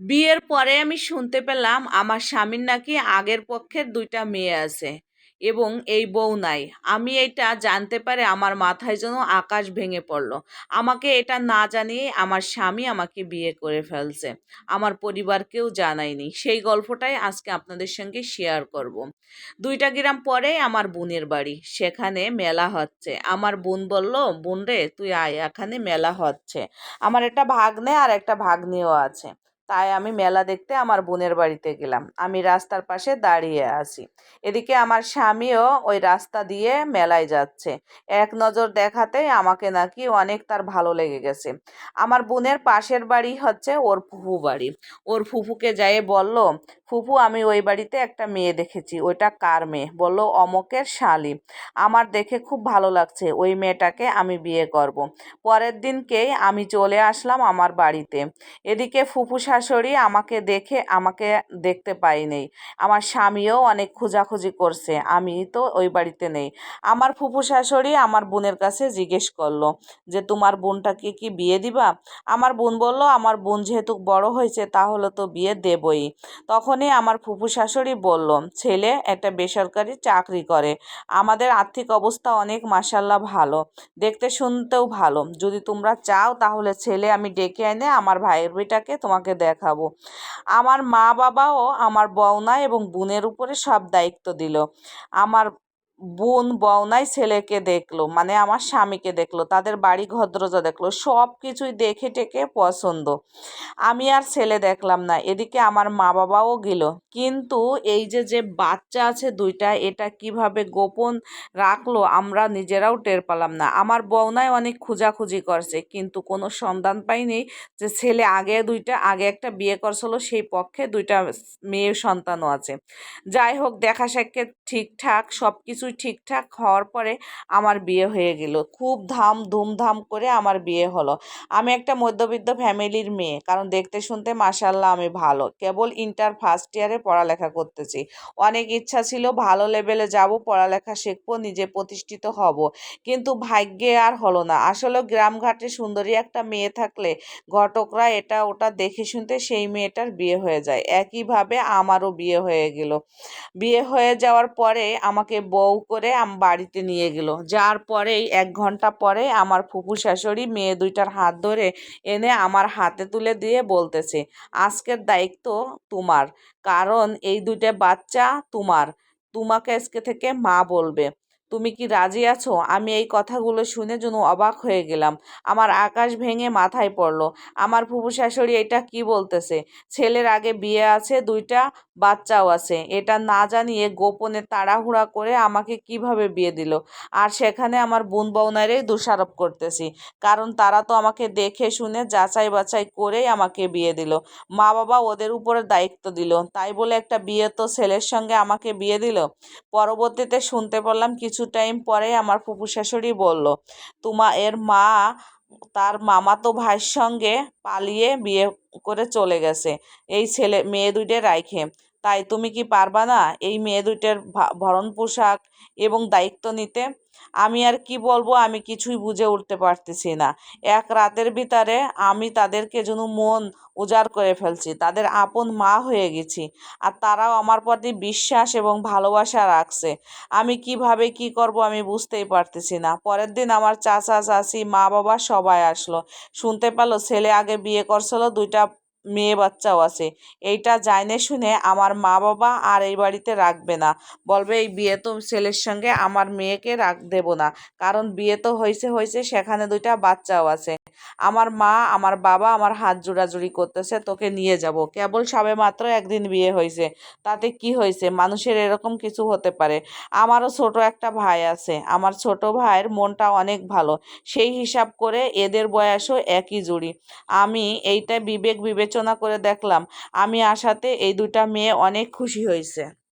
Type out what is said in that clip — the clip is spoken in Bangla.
বিয়ের পরে আমি শুনতে পেলাম আমার স্বামীর নাকি আগের পক্ষের দুইটা মেয়ে আছে এবং এই বউ নাই। আমি এটা জানতে পারে আমার মাথায় যেন আকাশ ভেঙে পড়ল। আমাকে এটা না জানিয়ে আমার স্বামী আমাকে বিয়ে করে ফেলছে। আমার পরিবারকেও জানায়নি। সেই গল্পটাই আজকে আপনাদের সঙ্গে শেয়ার করব। দুইটা গ্রাম পরে আমার বোনের বাড়ি। সেখানে মেলা হচ্ছে। আমার বোন বলল, বোন রে, তুই আয়, এখানে মেলা হচ্ছে। আমার একটা ভাগ্নে আর একটা ভাগ্নিও আছে। তাই আমি মেলা দেখতে আমার বোনের বাড়িতে গেলাম। আমি রাস্তার পাশে দাঁড়িয়ে আছি। এদিকে আমার স্বামীও ওই রাস্তা দিয়ে মেলায় যাচ্ছে। এক নজর দেখাতেই আমাকে নাকি অনেক তার ভালো লেগে গেছে। আমার বোনের পাশের বাড়ি হচ্ছে ওর ফুফু বাড়ি। ওর ফুফুকে যাই বলল, ফুফু, আমি ওই বাড়িতে একটা মেয়ে দেখেছি। ওইটা কার মেয়ে? বলল, অমকের শালি। আমার দেখে খুব ভালো লাগছে। ওই মেয়েটাকে আমি বিয়ে করব। পরের দিনকেই আমি চলে আসলাম আমার বাড়িতে। এদিকে ফুফু শাশুড়ি আমাকে দেখে আমাকে দেখতে পাইনি আমার স্বামীও অনেক খোঁজাখুঁজি করছে আমি তো ওই বাড়িতে নেই। আমার ফুফু শাশুড়ি আমার বোনের কাছে জিজ্ঞেস করল যে, তোমার বোনটাকে কি বিয়ে দিবা? আমার বোন বলল, আমার বোন যেহেতু বড় হয়েছে তাহলে তো বিয়ে দেবই। তখনই আমার ফুফু শাশুড়ি বলল, ছেলে একটা বেসরকারি চাকরি করে। আমাদের আর্থিক অবস্থা অনেক মাসাল্লাহ ভালো, দেখতে শুনতেও ভালো। যদি তোমরা চাও তাহলে ছেলে আমি ডেকে এনে আমার ভাইয়ের বেটাকে তোমাকে দেখাবো। আমার মা বাবাও আমার বওনা এবং বোনের উপরে সব দায়িত্ব দিল। আমার বোন বওনাই ছেলেকে দেখল মানে আমার স্বামীকে দেখল, তাদের বাড়ি ঘদ্রজা দেখল, সব কিছুই দেখে টেকে পছন্দ। আমি আর ছেলে দেখলাম না, এদিকে আমার মা বাবাও গেল। কিন্তু এই যে যে বাচ্চা আছে দুইটা, এটা কীভাবে গোপন রাখল আমরা নিজেরাও টের পেলাম না। আমার বউনায় অনেক খোঁজাখুঁজি করছে, কিন্তু কোনো সন্ধান পাইনি যে ছেলে আগে দুইটা, আগে একটা বিয়ে করছিল, সেই পক্ষে দুইটা মেয়ে সন্তানও আছে। যাই হোক, দেখা সাক্ষে ঠিকঠাক সব কিছুই ঠিকঠাক হওয়ার পরে আমার বিয়ে হয়ে গেল। খুব ধাম ধুমধাম করে আমার বিয়ে হলো। আমি একটা মধ্যবিত্ত ফ্যামিলির মেয়ে। কারণ দেখতে শুনতে মাসাল্লাহ আমি ভালো। কেবল ইন্টার ফার্স্ট ইয়ারে পড়ালেখা করতেছি। অনেক ইচ্ছা ছিল ভালো লেভেলে যাব, পড়ালেখা শিখব, নিজে প্রতিষ্ঠিত হব। কিন্তু ভাগ্যে আর হলো না। আসলে গ্রামঘাটে সুন্দরী একটা মেয়ে থাকলে ঘটকরা এটা ওটা দেখে শুনতে সেই মেয়েটার বিয়ে হয়ে যায়। একইভাবে আমারও বিয়ে হয়ে গেল। বিয়ে হয়ে যাওয়ার পরে আমাকে বউ করে আম বাড়িতে নিয়ে গেল। যার পরেই এক ঘণ্টা পরে আমার ফুফু শাশুড়ি মেয়ে দুইটার হাত ধরে এনে আমার হাতে তুলে দিয়ে বলতেছে, আজকের দায়িত্ব তোমার, কারণ এই দুইটা বাচ্চা তোমার। তোমাকে আজকে থেকে মা বলবে। তুমি কি রাজি আছো? আমি এই কথাগুলো শুনে যেন অবাক হয়ে গেলাম। আমার আকাশ ভেঙে মাথায় পড়ল। আমার ফুফু শাশুড়ি এটা কি বলতেছে? ছেলের আগে বিয়ে আছে, দুইটা বাচ্চাও আছে। এটা না জানিয়ে গোপনে তাড়াহুড়া করে আমাকে কীভাবে বিয়ে দিল? আর সেখানে আমার বোন বউনারেই দোষারোপ করতেছি। কারণ তারা তো আমাকে দেখে শুনে যাচাই বাছাই করেই আমাকে বিয়ে দিল। মা বাবা ওদের উপরে দায়িত্ব দিল। তাই বলে একটা বিয়ে তো ছেলের সঙ্গে আমাকে বিয়ে দিল? পরবর্তীতে শুনতে পারলাম কিছু টাইম পরে আমার ফুপু শাশুড়ি বলল, তোমা এর মা, তার মামাতো ভাইয়ের সঙ্গে পালিয়ে বিয়ে করে চলে গেছে। এই ছেলে, মেয়ে দুইটে রাইখে। তাই তুমি কি পারবা না এই মেয়ে দুইটার ভরণ পোশাক এবং দায়িত্ব নিতে? আমি আর কি বলব আমি কিছুই বুঝে উঠতে পারতেছি না। এক রাতের ভিতরে আমি তাদেরকে যেন মন উজাড় করে ফেলছি। তাদের আপন মা হয়ে গেছি আর তারাও আমার প্রতি বিশ্বাস এবং ভালোবাসা রাখছে। আমি কীভাবে কি করব আমি বুঝতেই পারতেছি না। পরের দিন আমার চাচা, চাচি মা বাবা সবাই আসলো। শুনতে পেল ছেলে আগে বিয়ে করছিল, দুইটা মেয়ে বাচ্চাও আছে। এইটা জানে শুনে আমার মা বাবা আর এই বাড়িতে রাখবে না। বলবে, এই বিয়ে তো ছেলের সঙ্গে আমার মেয়েকে রাখ, দেবো না। কারণ বিয়ে তো হয়েছে হয়েছে সেখানে দুইটা বাচ্চাও আছে। আমার মা, আমার বাবা আমার হাত জোড়াজুড়ি করতেছে, তোকে নিয়ে যাব। কেবল সবে মাত্র একদিন বিয়ে হয়েছে তাতে কি হয়েছে মানুষের এরকম কিছু হতে পারে। আমারও ছোট একটা ভাই আছে। আমার ছোট ভাইয়ের মনটা অনেক ভালো। সেই হিসাব করে এদের বয়সও একই জুড়ি। আমি এইটা বিবেক বিবেচনা করে দেখলাম আমি আসাতে এই দুটা মেয়ে অনেক খুশি হয়েছে।